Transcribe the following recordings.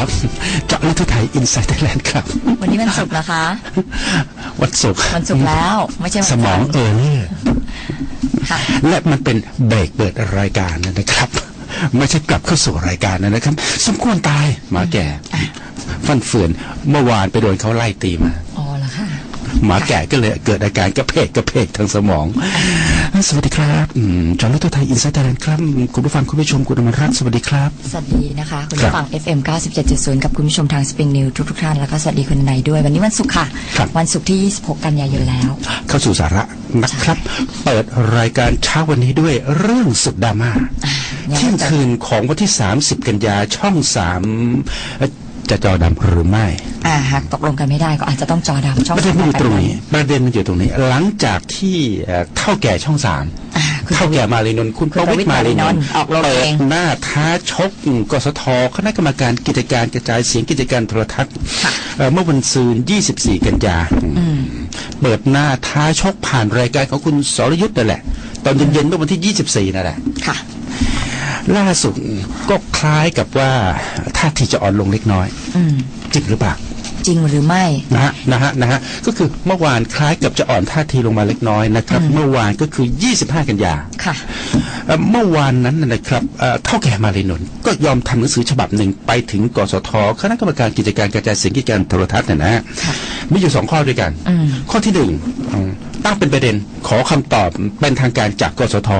ครับเจาะลึกทั่วไทยอินไซต์ไทยแลนด์ครับ วันนี้วันศุกร์นะคะ วันศุกร์วันศุกร์แล้ว ไม่ใช่วันสมองจันทร์เออเนี่ยค่ะและมันเป็นเบรกเปิดรายการนะครับ ไม่ใช่กลับเข้าสู่รายการนะครับ สมควรตายหมาแก่ฟันเฟือนเมื่อวานไปโดนเขาไล่ตีมาอ๋อเหรอคะหมาแก่ก็เลยเกิดอาการกระเพกกระเพกทางสมอง สวัสดีครับอืมจอห์นลูกตัวไทยอินไซต์ไทยแลนด์ครับ คุณผู้ฟังคุณผู้ชมคุณอมรรัตน์สวัสดีครับ สวัสดีนะคะ คุณครับผู้ฟัง FM 97.0 กับคุณผู้ชมทาง Spring News ทุกๆท่าน แล้วก็สวัสดีคุณนายด้วย วันนี้วันศุกร์ค่ะครับวันศุกร์ที่ 26 กันยายนแล้ว เข้าสู่สาระนะครับ เปิดรายการเช้าวันนี้ด้วยเรื่องสุดดราม่ายังเที่ยงไม่จบคืนของวันที่ 30 กันยาช่อง3เอ่อ จะจอดำหรือไม่อ่าหากตกลงกันไม่ได้ก็อาจจะต้องจอดำช่องประเด็นมันอยู่ตรงนี้ไปประเด็นมันอยู่ตรงนี้ หลังจากที่เอ่อเท่าแก่ช่องสามอ่าคุณเท่าแก่มารีนนท์คุณคุปณระวิตรประวิตรมารีนนท์มารีนนท์ออกโรงเปิเอดงหน้าท้าชกกสทคณะกรรมการกิจการกระจายเสียงกิจการโทรทัศน์ค่ะเอ่อเมื่อวันซืน24 กันยาอืมเปิดหน้าท้าชกผ่านรายการของคุณสรยุทธ์นั่นแหละ ตอนเย็นๆเมื่อวันที่ 24นั่นแหละค่ะ ล่าสุดก็คล้ายกับว่าท่าทีจะอ่อนลงเล็กน้อยอืมจริงหรือเปล่าจริงหรือไม่นะฮะนะฮะนะฮะก็คือเมื่อวานคล้ายกับจะอ่อนท่าทีลงมาเล็กน้อยนะครับ เมื่อวานก็คือ 25 กันยาค่ะเอ่อเมื่อวานนั้นนะนะครับเอ่อเท่าแก่มารีนนท์ก็ยอมทำหนังสือฉบับหนึ่งไปถึงกสทคณะกรรมการกิจการกระจายเสียงกิจการโทรทัศน์เนี่ยนะฮะค่ะมีอยู่สองข้อด้วยกันอืมข้อที่หนึ่งอืม ตั้งเป็นประเด็นขอคำตอบเป็นทางการจากกสท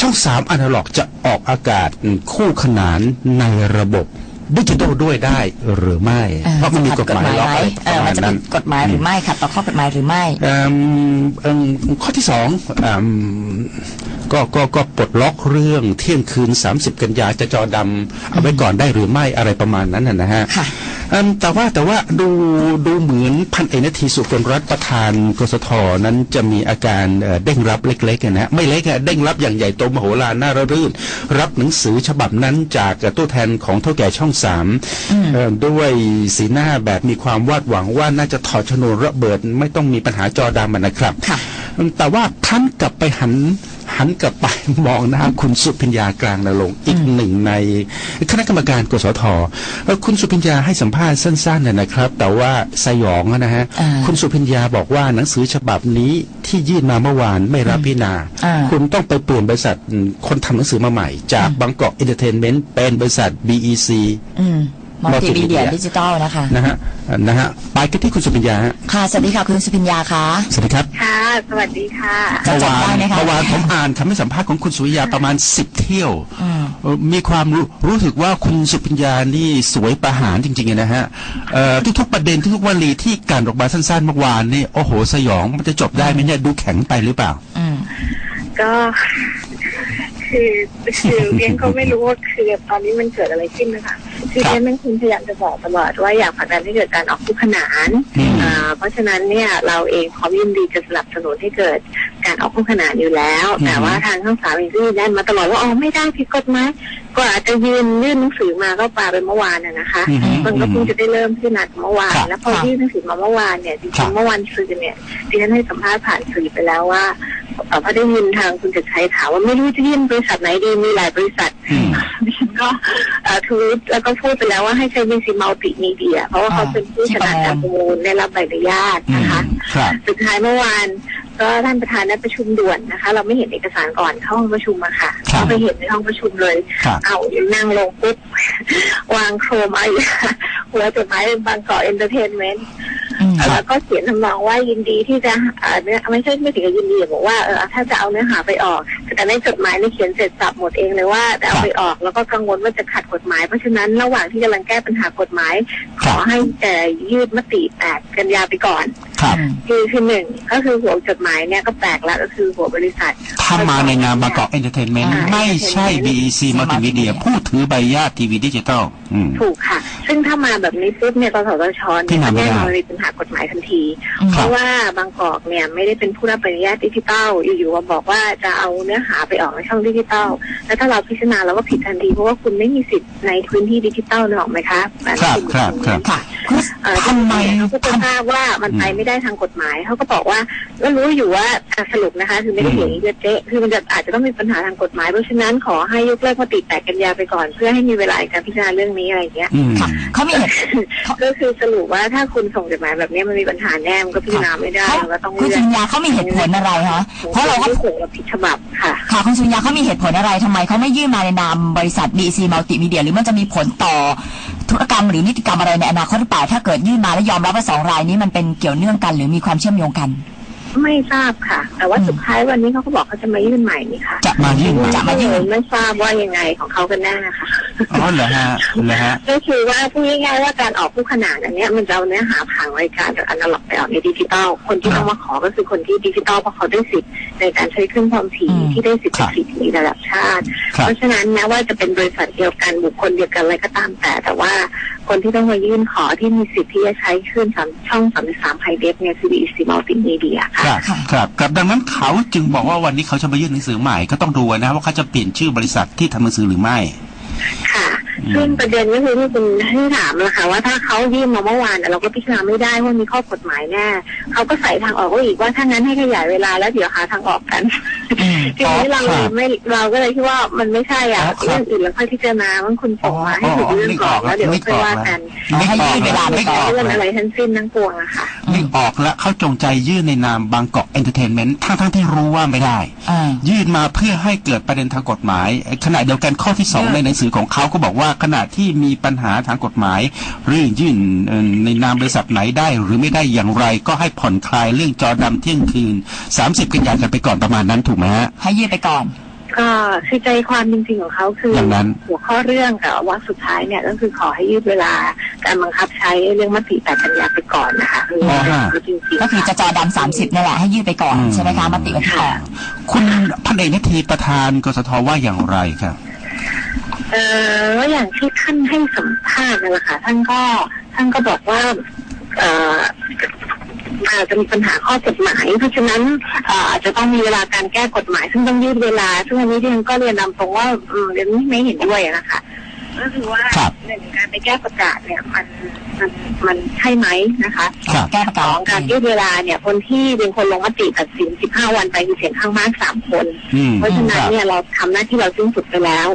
ช่องสามอนาล็อกจะออกอากาศคู่ขนานในระบบดิจิทัลด้วยได้หรือไม่อ่เพราะมันมีกฎหมายล็อกไหอะไรเอปอระมัมานณจะนั้มีนกฎหมายหรือไม่ขัดต่อข้อกฎหมายหรือไม่เอิ่มเอิ่มข้อที่สองเอิ่มก็ก็ก็ปลดล็อกเรื่องเที่ยงคืน 30 กันยาจะจอดำเอาไว้ก่อนได้หรือไม่อะไรประมาณนั้นนะนะฮะค่ะเอิ่ม แต่ว่าแต่ว่าดูดูเหมือนพันเอกนาทีสุกลรัตน์ประธานกสทนั้นจะมีอาการเอ่อเด้งรับเล็กๆอะนะฮะไม่เล็กอะเด้งรับอย่างใหญ่โตมโหฬารน่าระรื่น รับหนังสือฉบับนั้นจากตัวแทนของเท่าแก่ช่องสามเอ่อด้วยสีหน้าแบบมีความวาดหวังว่าน่าจะถอดชนวนระเบิด ไม่ต้องมีปัญหาจอดำอะนะครับค่ะแต่ว่าท่านกลับไปหัน หันกลับไปมองหน้าคุณสุพิญญากลางนรงค์อีกหนึ่งในคณะกรรมการกสทเอ่อคุณสุพิญญาให้สัมภาษณ์สั้นๆนะนะครับ แต่ว่าสยองอะนะฮะอ่าคุณสุพิญญาบอกว่าหนังสือฉบับนี้ที่ยื่นมาเมื่อวานไม่รับพิจารณาอ่าคุณต้องไปเปลี่ยนบริษัทอืมคนทำหนังสือมาใหม่ จากบางกอกเอนเตอร์เทนเมนต์เป็นบริษัท BEC อื มมัลติมีเดีย Multimedia ดิจิตอลนะคะนะฮะนะฮะไปกันที่คุณสุพิญญาฮะค่ะสวัสดีค่ะคุณสุพิญญาค่ะสวัสดีครับค่ะ สวัสดีค่ะจะเมื่อจำวาได้นไหมคะเมื่อวานผมอ่านคำให้สัมภาษณ์ของคุณสุริยาประมาณสิบเที่ยวอืมเอ่อมีความรู้รู้สึกว่าคุณสุพิญญานี่สวยประหารจริงๆนะฮะเอ่อทุกๆประเด็นทุกๆวลีที่กลั่นออกมาสั้นๆเมื่อวานนี่โอ้โหสยองมันจะจบได้ไหมเนี่ยดูแข็งไปหรือเปล่าอืมก็คือคือเรียนก็ไม่รู้ว่าคือตอนนี้มันเกิดอะไรขึ้นนะคะ คือครับเรียนเป็นคนพยายามจะบอกตลอดว่าอยากผลักดันให้เกิดการออกคู่ขนานอืมอ่าเพราะฉะนั้นเนี่ยเราเองพร้อมยินดีจะสนับสนุนให้เกิดการออกคู่ขนานอยู่แล้ว แต่ว่าทางช่องสามเองก็ยืนยันมาตลอดว่าอ๋อไม่ได้ผิดกฎหมายกว่าจะยืนยื่นหนังสือมาก็ปาไปเมื่อวานน่ะนะคะอืมมันก็เพิ่งจะได้เริ่มพิจารณาเมื่อวานครับแล้วพอครับยื่นหนังสือมาเมื่อวานเนี่ยจครัริบงๆเมื่อวันสื่อเนี่ยดิฉันให้สัมภาษณ์ผ่านสื่อไปแล้วว่าเอ่อพอได้ยินทางคุณจักรชัยถามว่าไม่รู้จะยื่นบริษัทไหนดีมีหลายบริษัทอืมดิฉัน ก็เอ่อทวีตแล้วก็พูดไปแล้วว่าให้ใช้บีซีมัลติมีเดีย เพราะว่าเขาเป็นผู้ชนะการประมูลได้รับใบอนุญาตนะคะครับสุดท้ายเมื่อวานก็ท่านประธานได้ประชุมด่วนนะคะ เราไม่เห็นเอกสารก่อนเข้าห้องประชุมมาค่ะครับก็ไปเห็นในห้องประชุมเลยครับเอานั่งลงปุ๊บวางโครมไอ้หัวจดหมายเป็นบางกอกเอนเตอร์เทนเมนต์อืม แล้วก็เขียนทำนองว่ายินดีที่จะอ่อเนี่ยไม่ใช่ไม่ถึงกับยินดีบอกว่าเออถ้าจะเอาเนื้อหาไปออก แต่ในจดหมายในเขียนเสร็จสับหมดเองเลยว่าจะเอาไปออก แล้วก็กังวลว่าจะขัดกฎหมาย เพราะฉะนั้นระหว่างที่กำลังแก้ปัญหากฎหมาย ขอให้แต่ยืดมติแปดกันยาไปก่อนครับคือคือหนึ่งก็คือหัวจดหมายเนี่ยก็แปลกแล้วก็คือหัวบริษัท ถ้ามาในนามบางกอกเอนเตอร์เทนเมนต์อ่าไม่ใช่ BEC มัลติมีเดียผู้ถือใบญาตทีวีดิจิตอลอืมถูกค่ะ ซึ่งถ้ามาแบบนี้ปุ๊บเนี่ยกสทชที่เนี่ยมาไม่แน่ได้นอนเลยปัญหากฎหมายทันทีอืมเพราะว่าบางกอกเนี่ยไม่ได้เป็นผู้รับใบอนุญาตดิจิตอลอยู่ๆมาบอกว่าจะเอาเนื้อหาไปออกในช่องดิจิตอลแล้วถ้าเราพิจารณาเราก็ผิดทันทีเพราะว่าคุณไม่มีสิทธิ์ในพื้นที่ดิจิตอลนึกออกไหมคะครับครับครับค่ะเอ่อทำไมเขาก็จะทราบว่ามันไปไม่ได้ทางกฎหมายเขาก็บอกว่าก็รู้อยู่ว่าอะสรุปนะคะคือไม่ได้เถียงเจ๊คือมันจะอาจจะต้องมีปัญหาทางกฎหมายเพราะฉะนั้นขอให้ยกเลิกมติแตกกันยาไปก่อน เพื่อให้มีเวลาในการพิจารณาเรื่องนี้อะไรเงี้ยอืมค่ะเขามีเหตุก็คือสรุปว่าถ้าคุณส่งจดหมายแบบนี้มันมีปัญหาแน่มันก็พิจารณาไม่ได้เขามันก็ต้องคุณเลื่อสุนญญาเขามีเหตุผลอะไรคะเพราะเราก็ที่ส่งกับผิดฉบับค่ะค่ะคุณสุญญาเขามีเหตุผลอะไรทำไมเขาไม่ยื่นมาในนามบริษัท BC Multimedia หรือมันจะมีผลต่อ ธุรกรรมหรือนิติกรรมอะไรในอนาคตหรือเปล่าถ้าเกิดยื่นมาแล้วยอมรับว่าสองรายนี้มันเป็นเกี่ยวเนื่องกัน หรือมีความเชื่อมโยงกัน ไม่ทราบค่ะ แต่ว่าอืมสุดท้ายวันนี้เขาก็บอกเขาจะมายื่นใหม่นี่ค่ะจะมายื่นใหม่จะมายื่นไม่ทราบว่ายังไงของเขากันแน่ค่ะ อ๋อเหรอฮะเหรอฮะก็คือว่าพูดง่ายๆว่าการออกคู่ขนานอันเนี้ยมันจะเอาเนื้อหาผังรายการจากอนาล็อกไปออกในดิจิตอลคนที่ต้องมาขอก็คือคนที่ดิจิตอลเพราะเขาได้สิทธิ์ในการใช้เครื่องความถี่อืมที่ได้สิทธิ์ครับสิทธิ์ในระดับชาติครับเพราะฉะนั้นแม้ว่าจะเป็นบริษัทเดียวกันบุคคลเดียวกันอะไรก็ตามแต่ แต่ว่าคนที่ต้องมายื่นขอที่มีสิทธิ์ที่จะใช้คลื่นสามช่องสามสามไฮเดฟเนี่ยคือ BC Multimedia คค่ะรับครับครับดังนั้นเขาจึงบอกว่าวันนี้เขาจะมายื่นหนังสือใหม่ก็ต้องดูนะว่าเขาจะเปลี่ยนชื่อบริษัทที่ทำหนังสือหรือไม่ ค่ะอืม ซึ่งประเด็นก็คือที่คุณที่ถามนะคะว่าถ้าเขายื่นมาเมื่อวานน่ะเราก็พิจารณาไม่ได้ว่ามีข้อกฎหมายแน่เขาก็ใส่ทางออกว่าอีกว่าถ้างั้นให้ขยายเวลาแล้วเดี๋ยวหาทางออกกันอืมทีนี้เราคเลรัยบไม่เราก็เลยคิดว่ามันไม่ใช่อะอ๋อครับเรื่องอื่นเราค่อยพิจารณาว่าคุณส่งมาให้อ๋อถูกเรื่องก่อนนึกออกแล้วเดี๋ยวนึกค่อยออกว่ากันนึกให้อยื่อกนเวลาไปนึกก่ออกเรื่องแล้วอะไรทั้งสิ้นทั้งปวงอะค่ะนึกออกแล้วเขาจงใจยื่นในนามบางกอกเอนเตอร์เทนเมนต์ทั้งทั้งๆที่รู้ว่าไม่ได้อ่ายื่นมาเพื่อให้เกิดประเด็นทางกฎหมายขณะเดียวกันข้อที่สองอืมในหนังสือของเขาก็บอกว่าขณะที่มีปัญหาทางกฎหมายเรื่องยื่นเอ่อในนามบริษัทไหนได้หรือไม่ได้อย่างไร ก็ให้ผ่อนคลายเรื่องจอดำเที่ยงคืน 30 กันยายนกันไปก่อนประมาณนั้นถูกไหมฮะให้ยื่นไปก่อนก็คือใจความจริงๆของเขาคืออย่างนั้นหัวข้อเรื่องกับว่าสุดท้ายเนี่ยก็คือขอให้ยืดเวลาการบังคับใช้เรื่องมติแต่กัญญาไปก่อนนะคะคืออ๋อฮะจริงๆก็คือจะจอดำสามสิบนี่แหละให้ยื่นไปก่อนอืมใช่ไหมคะมติวันที่ออกคุณพันเอกนาทีประธานกสทว่าอย่างไรครับ เออแล้วอย่างที่ท่านให้สัมภาษณ์นั่นแหละค่ะท่านก็ท่านก็บอกว่า เอออาจจะมีปัญหาข้อกฎหมาย เพราะฉะนั้นเอ่ออาจจะต้องมีเวลาการแก้กฎหมาย ซึ่งต้องยืดเวลา ซึ่งอันนี้ที่ฉันก็เรียนนำตรงว่าอืมเรียนไม่เห็นด้วยนะคะก็คือว่าครับหนึ่งการไปแก้ประกาศเนี่ยมันมันมันใช่ไหมนะคะครับแก้ประสกาอศงการยืดเวลาเนี่ยคนที่เป็นคนลงมติตัดสิน 15 วันไปคือเสียงข้างมากสามคนอืมเพราะฉะนั้คนรับเนี่ยเราทำหน้าที่เราสิ้นสุดไปแล้ว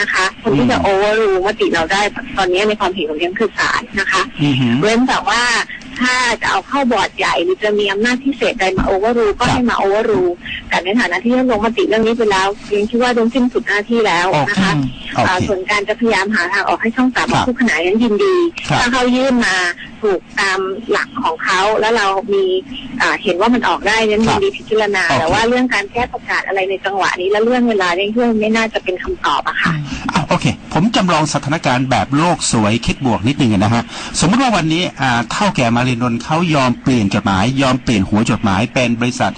นะคะคนที่อืมจะโอเวอร์รูมติเราได้ตอนนี้ในความเห็นของฉันคือศาลนะคะอือหือเว้นแต่ว่า ถ้าจะเอาเข้าบอร์ดใหญ่หรือจะมีอำนาจพิเศษใดมาโอเวอร์รูก็ครับให้มาโอเวอร์รูแต่ในฐานะที่ท่านลงมติเรื่องนี้ไปแล้วยังคิดว่าดงสิ้นสุดหน้าที่แล้วโอเคนะคะโออ่าเคส่วนการจะพยายามหาทางออกให้ช่องสามครับคู่ขนานนั้นยินดีครับถ้าเขายื่นมาถูกตามหลักของเขาแล้วเรามีอ่าเห็นว่ามันออกได้นั้นครัยิบนดีพิจารณาโอเคแต่ว่าเรื่องการแก้ประกาศอะไรในจังหวะนี้และเรื่องเวลาเนี่ยเรื่องไม่น่าจะเป็นคำตอบอะค่ะอะโอเค ผมจำลองสถานการณ์แบบโลกสวยคิดบวกนิดนึงนะฮะสมมติว่าวันนี้อ่าเท่าแก่มาเรีนนนท์เขายอมเปลี่ยนจดหมาย ยอมเปลี่ยนหัวจดหมายเป็นบริษัท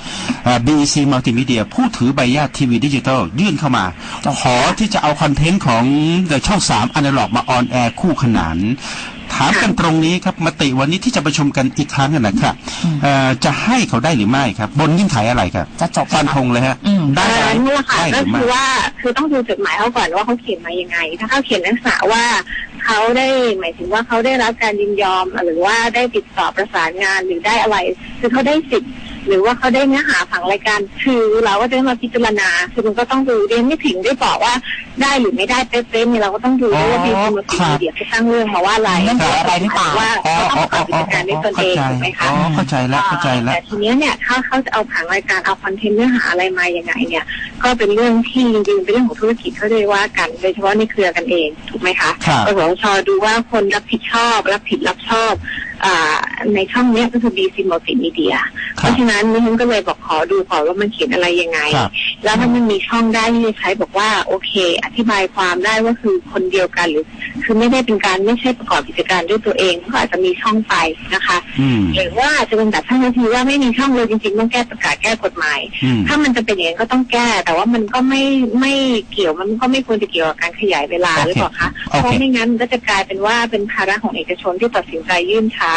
บีซีมัลติมีเดียผู้ถือใบญาตทีวีดิจิตอลยื่นเข้ามา ขอที่จะเอาคอนเทนต์ของช่องสามอนาล็อกมาออนแอร์คู่ขนาน ถามกันตรงนี้ครับมติวันนี้ที่จะประชุมกันอีกครั้งนะครับเอ่อจะให้เขาได้หรือไม่ครับ บนเงื่อนไขอะไรครับจะจบฟันธงเลยฮะอืมได้ไหมเอ่อนี่แหละค่ะได้หก็รือไม่คือว่าคือต้องดูจดหมายเขาก่อนว่าเขาเขียนมายังไง ถ้าเขาเขียนลักษณะว่าเขาได้หมายถึงว่าเขาได้รับการยินยอมหรือว่าได้ติดต่อประสานงานหรือได้อะไร คือเขาได้สิทธิ์ หรือว่าเขาได้เนื้อหาผังรายการ คือเราก็จะมาพิจารณาคือมันก็ต้องดูเรียนไม่ถึงได้บอกว่าได้หรือไม่ได้เป๊ะๆเนี่ยเราก็ต้องดูด้วยว่าดีคุณมาติมีเดียเขาตั้งเรื่องมาว่าอะไรอนไขอะไรหรือเปล่าว่าเขาต้องประกอบกิจการด้วยตนเองถูกไหมคะเข้าใจแล้วเข้าใจแล้วแต่ทีเนี้ยเนี่ยถ้าเขาจะเอาผังรายการเอาคอนเทนต์เนื้อหาอะไรมายังไงเนี่ย ก็เป็นเรื่องที่จริงๆเป็นเรื่องของธุรกิจเขาเลยว่ากันโดยเฉพาะในเครือกันเองถูกไหมคะครับกสชดูว่าคนรับผิดชอบ รับผิดรับชอบอ่าในช่องเนี้ยก็คือดีซิม l ติมี เดียเพราะฉะนั้นดิฉันก็เลยบอกขอดูก่อนว่ามันเขียนอะไรยังไงครับแล้วถ้ามันมีช่องได้ที่จะใช้บอกว่าโอเค อธิบายความได้ว่าคือคนเดียวกันหรือ คือไม่ได้เป็นการไม่ใช่ประกอบกิจการด้วยตัวเองก็อาจจะมีช่องไปนะคะอืมหรือว่าอาจจะเป็นแบบท่านนาทีว่าไม่มีช่องเลยจริงๆต้องแก้ประกาศแก้กฎหมายอืมถ้ามันจะเป็นอย่างนั้นก็ต้องแก้ แต่ว่ามันก็ไม่ไม่เกี่ยวมันก็ไม่ควรจะเกี่ยวกับการขยายเวลาโอเคหรือเปล่าคะโอเคเพราะไม่งั้นก็จะกลายเป็นว่าเป็นภาระของเอกชนที่ตัดสินใจยื่นช้า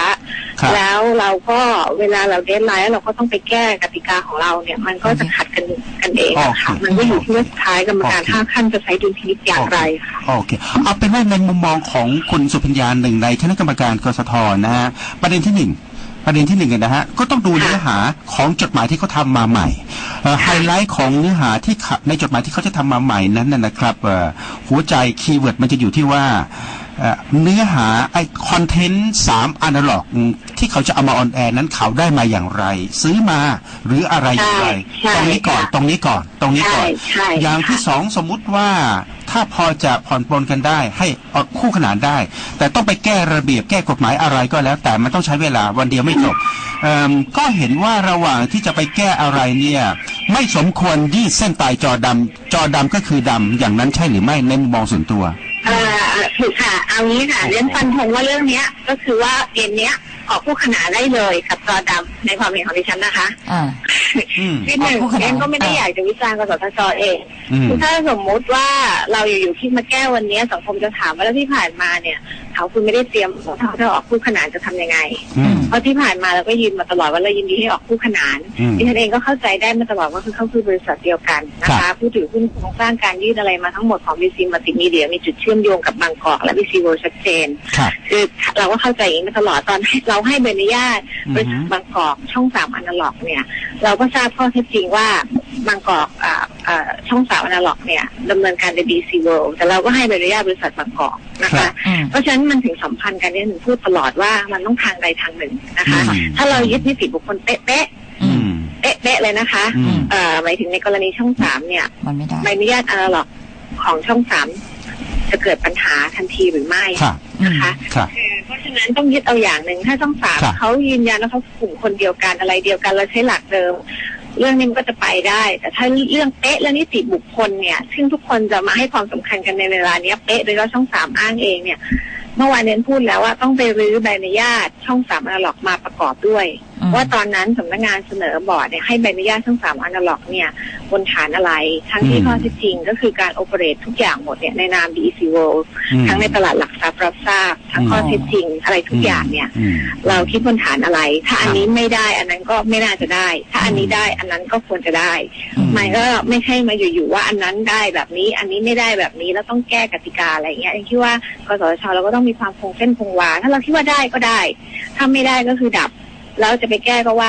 ครับแล้วเราก็เวลาเราเดทไลน์แล้วเราก็ต้องไปแก้กติกาของเราเนี่ย มันก็จะขัดกันกันเองอะค่ะโอเคมันก็อยู่ที่ว่าสุดท้ายกรรมการโอเคห้าขั้นจะใช้ดุลพินิจอย่างไรค่ะโอเคเอาเป็นว่าในมุมมองของคุณสุพัญญาหนึ่งในคณะกรรมการกสทนะฮะประเด็นที่หนึ่งประเด็นที่หนึ่งนะฮะก็ต้องดูเนื้อหาของจดหมายที่เขาทำมาใหม่เอ่อไฮไลท์ของเนื้อหาที่ขะในจดหมายที่เขาจะทำมาใหม่นั้นนะนะครับเอ่อหัวใจคีย์เวิร์ดมันจะอยู่ที่ว่า เอ่อเนื้อหาไอคอนเทนต์สามอนาล็อกที่เขาจะเอามาออนแอร์นั้นเขาได้มาอย่างไร ซื้อมาหรืออะไรอย่างไรใช่ตรงนี้ก่อนค่ะตรงนี้ก่อนตรงนี้ก่อนใช่ใช่อย่างที่ค่ะสองสมมุติว่าถ้าพอจะผ่อนปลนกันได้ ให้ออกคู่ขนานได้ แต่ต้องไปแก้ระเบียบแก้กฎหมายอะไรก็แล้ว แต่มันต้องใช้เวลาวันเดียวไม่จบเอิ่มก็เห็นว่าระหว่างที่จะไปแก้อะไรเนี่ย ไม่สมควรยืดเส้นตายจอดำจอดำก็คือดำอย่างนั้นใช่หรือไม่ในมุมมองส่วนตัว เอ่อถูกค่ะเอางี้ค่ะเรียนฟันธงว่าเรื่องเนี้ย ก็คือว่าเกณฑ์เนี้ยออกคู่ขนานได้เลยกับจอดำในความเห็นของดิฉันนะคะอ่าอืมที่หนึ่งออกคู่ขนานเรียนก็ไม่ได้อยากจะวิจารณ์กสทชเองอืม คือถ้าสมมุติว่าเราอยู่ๆคิดมาแก้วันเนี้ยสังคมจะถามว่าแล้วที่ผ่านมาเนี่ย เขาคุณไม่ได้เตรียมเขาจะออกคู่ขนานจะทำยังไงอืมเพราะที่ผ่านมาเราก็ยืนมาตลอดว่าเรายินดีให้ออกคู่ขนานอืมดิฉันเองก็เข้าใจได้มาตลอดว่าคือเขาคือบริษัทเดียวกันนะครัคะบผู้ถือหุ้นโครงสร้างการยื่นอะไรมาทั้งหมดของบีซีมัลติมีเดียมีจุดเชื่อมโยงกับบางกอกและบีซีเวิลด์ชัดเจนครับคือเราก็เข้าใจอย่างนี้มาตลอดตอนให้เราให้ใบอนุญาตอือฮึบริษัทบางกอกช่องสามอนาล็อกเนี่ย เราก็ทราบข้อเท็จจริงว่าบางกอกอ่าอ่าช่องสามอนาล็อกเนี่ยดำเนินการในบีซีเวิลด์แต่เราก็ให้ใบอนุญาตบริษัทบางกอกนะครัคะบอืมเพราะฉะนั้นมันถึงสัมพันธ์กันเนี่ยถึงพูดตลอดว่ามันต้องทางใดทางหนึ่งนะคะอืมถ้าเรายึดนิติบุคคลเป๊ะอือืมมๆเป๊ะๆเลยนะคะอืมเอ่อหมายถึงในกรณีช่องสามเนี่ยมันไม่ได้ใบอนุญาตอนาล็อกของช่องสามจะเกิดปัญหาทันทีหรือไม่ครับนะคะครับเพราะฉะนั้นต้องยึดเอาอย่างหนึ่งถ้าช่องสามครับเขายืนยันว่าเขากลุ่มคนเดียวกันอะไรเดียวกันเราใช้หลักเดิม เรื่องนี้มันก็จะไปได้ แต่ถ้าเรื่องเป๊ะเรื่องนิติบุคคลเนี่ย ซึ่งทุกคนจะมาให้ความสำคัญกันในเวลาเนี้ยเป๊ะโดยเฉพาะช่องสามอ้างเองเนี่ย เมื่อวานเน้นพูดแล้วว่าต้องไปรื้อใบอนุญาตช่องสามอนาล็อกมาประกอบด้วย ว่าตอนนั้นสำนักงานเสนอบอร์ดเนี่ยให้ใบอนุญาตช่องสามอนาล็อกเนี่ยบนฐานอะไร ทั้งที่อืมข้อเท็จจริงก็คือการโอเปเรตทุกอย่างหมดเนี่ยในนาม DEC World อืมทั้งในตลาดหลักทรัพย์รับทราบ ทั้งข้อเท็จจริงอะไรทุกอย่างเนี่ยอืมเราคิดบนฐานอะไร ถ้าอันนี้ไม่ได้อันนั้นก็ไม่น่าจะได้ ถ้าอันนี้ได้อันนั้นก็ควรจะได้อืมมันก็ไม่ใช่มาอยู่ๆว่าอันนั้นได้แบบนี้อันนี้ไม่ได้แบบนี้แล้วต้องแก้กติกาอะไรอย่างเงี้ยเองคิดว่ากสทชเราก็ต้องมีความคงเส้นคงวา ถ้าเราคิดว่าได้ก็ได้ ถ้าไม่ได้ก็คือดับ แล้วจะไปแก้ก็ว่า